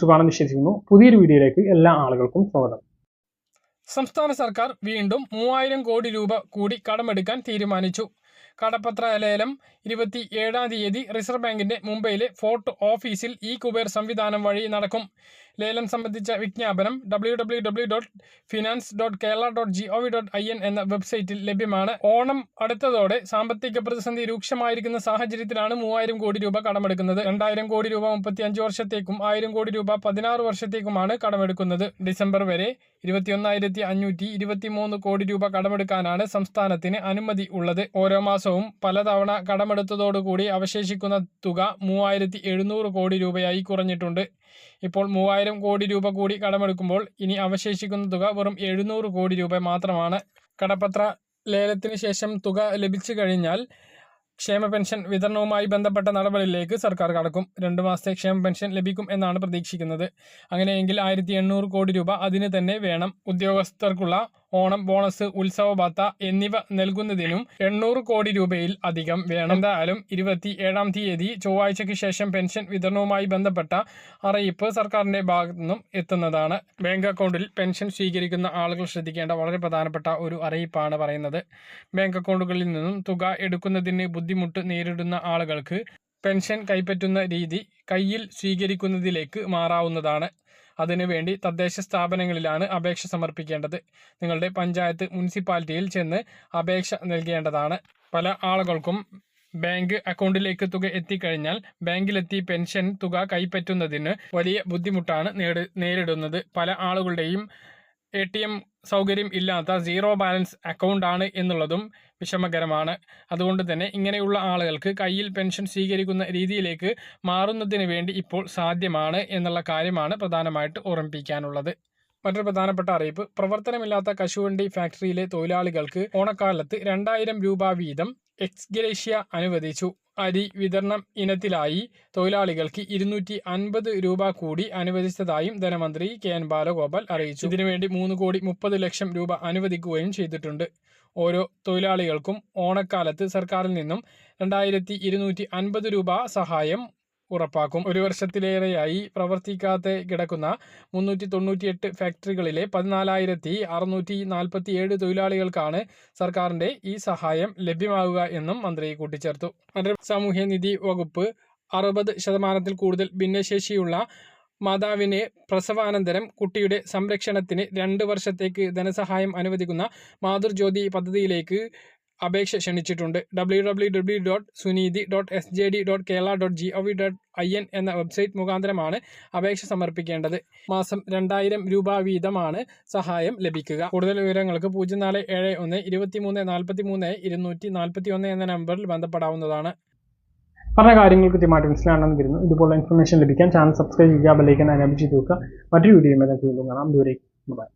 സുഖാണെന്ന് വിശ്വസിക്കുന്നു പുതിയൊരു വീഡിയോയിലേക്ക് എല്ലാ ആളുകൾക്കും സ്വാഗതം. സംസ്ഥാന സർക്കാർ വീണ്ടും മൂവായിരം കോടി രൂപ കൂടി കടമെടുക്കാൻ തീരുമാനിച്ചു. കടപ്പത്ര ലേലം ഇരുപത്തി ഏഴാം തീയതി റിസർവ് ബാങ്കിന്റെ മുംബൈയിലെ ഫോർട്ട് ഓഫീസിൽ ഇ കുബേർ സംവിധാനം വഴി നടക്കും. ലേലം സംബന്ധിച്ച വിജ്ഞാപനം W W W dot finance dot Kerala dot G O V dot I N എന്ന വെബ്സൈറ്റിൽ ലഭ്യമാണ്. ഓണം അടുത്തതോടെ സാമ്പത്തിക പ്രതിസന്ധി രൂക്ഷമായിരിക്കുന്ന സാഹചര്യത്തിലാണ് മൂവായിരം കോടി രൂപ കടമെടുക്കുന്നത്. രണ്ടായിരം കോടി രൂപ മുപ്പത്തി അഞ്ച് വർഷത്തേക്കും ആയിരം കോടി രൂപ പതിനാറ് വർഷത്തേക്കുമാണ് കടമെടുക്കുന്നത്. ഡിസംബർ വരെ ഇരുപത്തിയൊന്നായിരത്തി അഞ്ഞൂറ്റി ഇരുപത്തിമൂന്ന് കോടി രൂപ കടമെടുക്കാനാണ് സംസ്ഥാനത്തിന് അനുമതി ഉള്ളത്. ഓരോ മാസവും പലതവണ കടമെടുത്തതോടുകൂടി അവശേഷിക്കുന്ന തുക മൂവായിരത്തി എഴുന്നൂറ് കോടി രൂപയായി കുറഞ്ഞിട്ടുണ്ട്. ഇപ്പോൾ മൂവായിരം കോടി രൂപ കൂടി കടമെടുക്കുമ്പോൾ ഇനി അവശേഷിക്കുന്ന തുക വെറും എഴുന്നൂറ് കോടി രൂപ മാത്രമാണ്. കടപ്പത്ര ലേലത്തിന് ശേഷം തുക ലഭിച്ചു കഴിഞ്ഞാൽ ക്ഷേമ പെൻഷൻ വിതരണവുമായി ബന്ധപ്പെട്ട നടപടിയിലേക്ക് സർക്കാർ കടക്കും. രണ്ടു മാസത്തെ ക്ഷേമ പെൻഷൻ ലഭിക്കും എന്നാണ് പ്രതീക്ഷിക്കുന്നത്. അങ്ങനെയെങ്കിൽ ആയിരത്തി കോടി രൂപ അതിന് തന്നെ വേണം. ഉദ്യോഗസ്ഥർക്കുള്ള ഓണം ബോണസ് ഉത്സവ ഭത്ത എന്നിവ നൽകുന്നതിനും എണ്ണൂറ് കോടി രൂപയിൽ അധികം വേണം. എന്തായാലും ഇരുപത്തി ഏഴാം തീയതി ചൊവ്വാഴ്ചയ്ക്ക് ശേഷം പെൻഷൻ വിതരണവുമായി ബന്ധപ്പെട്ട അറിയിപ്പ് സർക്കാരിന്റെ ഭാഗത്തു നിന്നും എത്തുന്നതാണ്. ബാങ്ക് അക്കൗണ്ടിൽ പെൻഷൻ സ്വീകരിക്കുന്ന ആളുകൾ ശ്രദ്ധിക്കേണ്ട വളരെ പ്രധാനപ്പെട്ട ഒരു അറിയിപ്പാണ് പറയുന്നത്. ബാങ്ക് അക്കൗണ്ടുകളിൽ നിന്നും തുക എടുക്കുന്നതിന് ബുദ്ധിമുട്ട് നേരിടുന്ന ആളുകൾക്ക് പെൻഷൻ കൈപ്പറ്റുന്ന രീതി കയ്യിൽ സ്വീകരിക്കുന്നതിലേക്ക് മാറാവുന്നതാണ്. അതിനുവേണ്ടി തദ്ദേശ സ്ഥാപനങ്ങളിലാണ് അപേക്ഷ സമർപ്പിക്കേണ്ടത്. നിങ്ങളുടെ പഞ്ചായത്ത് മുനിസിപ്പാലിറ്റിയിൽ ചെന്ന് അപേക്ഷ നൽകേണ്ടതാണ്. പല ആളുകൾക്കും ബാങ്ക് അക്കൗണ്ടിലേക്ക് തുക എത്തിക്കഴിഞ്ഞാൽ ബാങ്കിലെത്തി പെൻഷൻ തുക കൈപ്പറ്റുന്നതിന് വലിയ ബുദ്ധിമുട്ടാണ് നേരിടുന്നത്. പല ആളുകളുടെയും എ ടി എം സൗകര്യം ഇല്ലാത്ത സീറോ ബാലൻസ് അക്കൗണ്ടാണ് എന്നുള്ളതും വിഷമകരമാണ്. അതുകൊണ്ട് തന്നെ ഇങ്ങനെയുള്ള ആളുകൾക്ക് കയ്യിൽ പെൻഷൻ സ്വീകരിക്കുന്ന രീതിയിലേക്ക് മാറുന്നതിന് വേണ്ടി ഇപ്പോൾ സാധ്യമാണ് എന്നുള്ള കാര്യമാണ് പ്രധാനമായിട്ട് ഓർമ്മിപ്പിക്കാനുള്ളത്. മറ്റൊരു പ്രധാനപ്പെട്ട അറിയിപ്പ്. പ്രവർത്തനമില്ലാത്ത കശുവണ്ടി ഫാക്ടറിയിലെ തൊഴിലാളികൾക്ക് ഓണക്കാലത്ത് രണ്ടായിരം രൂപ വീതം എക്സ്ഗ്രേഷ്യ അനുവദിച്ചു. അരി വിതരണം ഇനത്തിലായി തൊഴിലാളികൾക്ക് ഇരുന്നൂറ്റി അൻപത് രൂപ കൂടി അനുവദിച്ചതായും ധനമന്ത്രി കെ എൻ ബാലഗോപാൽ അറിയിച്ചു. ഇതിനുവേണ്ടി മൂന്ന് കോടി മുപ്പത് ലക്ഷം രൂപ അനുവദിക്കുകയും ചെയ്തിട്ടുണ്ട്. ഓരോ തൊഴിലാളികൾക്കും ഓണക്കാലത്ത് സർക്കാരിൽ നിന്നും രണ്ടായിരത്തി ഇരുന്നൂറ്റി അൻപത് രൂപ സഹായം ഉറപ്പാക്കും. ഒരു വർഷത്തിലേറെയായി പ്രവർത്തിക്കാതെ കിടക്കുന്ന മുന്നൂറ്റി തൊണ്ണൂറ്റിയെട്ട് ഫാക്ടറികളിലെ പതിനാലായിരത്തി അറുന്നൂറ്റി നാൽപ്പത്തി ഏഴ് തൊഴിലാളികൾക്കാണ് സർക്കാരിന്റെ ഈ സഹായം ലഭ്യമാകുക എന്നും മന്ത്രി കൂട്ടിച്ചേർത്തു. സാമൂഹ്യനിധി വകുപ്പ് അറുപത് ശതമാനത്തിൽ കൂടുതൽ ഭിന്നശേഷിയുള്ള മാതാവിനെ പ്രസവാനന്തരം കുട്ടിയുടെ സംരക്ഷണത്തിന് രണ്ട് വർഷത്തേക്ക് ധനസഹായം അനുവദിക്കുന്ന മാതൃജ്യോതി പദ്ധതിയിലേക്ക് അപേക്ഷ ക്ഷണിച്ചിട്ടുണ്ട്. W W W dot Suneethi dot S J D dot Kerala dot G O V dot I N എന്ന വെബ്സൈറ്റ് മുഖാന്തരമാണ് അപേക്ഷ സമർപ്പിക്കേണ്ടത്. മാസം രണ്ടായിരം രൂപ വീതമാണ് സഹായം ലഭിക്കുക. കൂടുതൽ വിവരങ്ങൾക്ക് പൂജ്യം നാല് ഏഴ് ഒന്ന് ഇരുപത്തി മൂന്ന് നാൽപ്പത്തി മൂന്ന് ഇരുന്നൂറ്റി നാൽപ്പത്തി ഒന്ന് എന്ന നമ്പറിൽ ബന്ധപ്പെടാവുന്നതാണ്. പറഞ്ഞ കാര്യങ്ങൾ കൃത്യമായിട്ട് മനസ്സിലാണെന്ന് വരുന്നു. ഇതുപോലെ ഇൻഫർമേഷൻ ലഭിക്കാൻ ചാനൽ സബ്സ്ക്രൈബ് ചെയ്യുക ബെല്ലൈക്കൻ എനേബിൾ നോക്കുക മറ്റൊരു വീഡിയോ കാണാം. ദൂരേക്ക് ബൈ